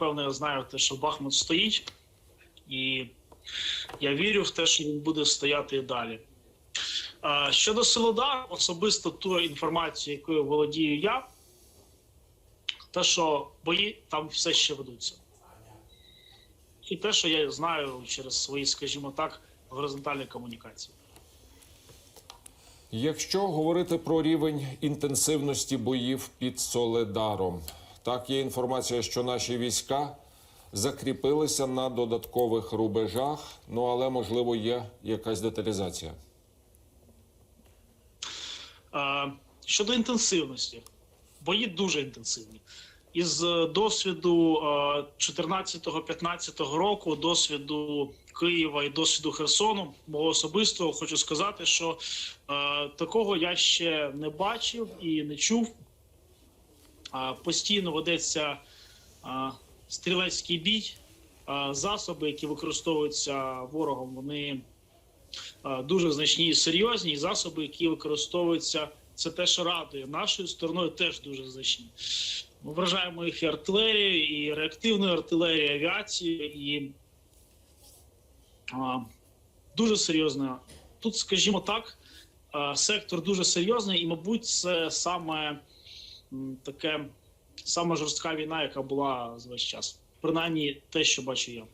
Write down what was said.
напевно, я знаю те, що Бахмут стоїть, і я вірю в те, що він буде стояти і далі. Щодо Солодар, особисто ту інформацію, якою володію я, те, що бої там все ще ведуться. І те, що я знаю через свої, скажімо так, горизонтальні комунікації. Якщо говорити про рівень інтенсивності боїв під Соледаром, так є інформація, що наші війська закріпилися на додаткових рубежах. Ну але можливо є якась деталізація. Е, Щодо інтенсивності, бої дуже інтенсивні. Із е, досвіду е, 14-15 року, досвіду Києва і досвіду Херсону, мого особистого, хочу сказати, що е, такого я ще не бачив і не чув. Постійно ведеться стрілецький бій. Засоби, які використовуються ворогом, вони дуже значні і серйозні. Засоби, які використовуються, це те, що радує нашою стороною, теж дуже значні. Ми вражаємо їх і артилерією, і реактивною артилерією, і авіацією, і а, дуже серйозно. Тут, скажімо так, сектор дуже серйозний, і, мабуть, це саме таке саме жорстка війна, яка була за весь час. Принаймні, те, що бачу я.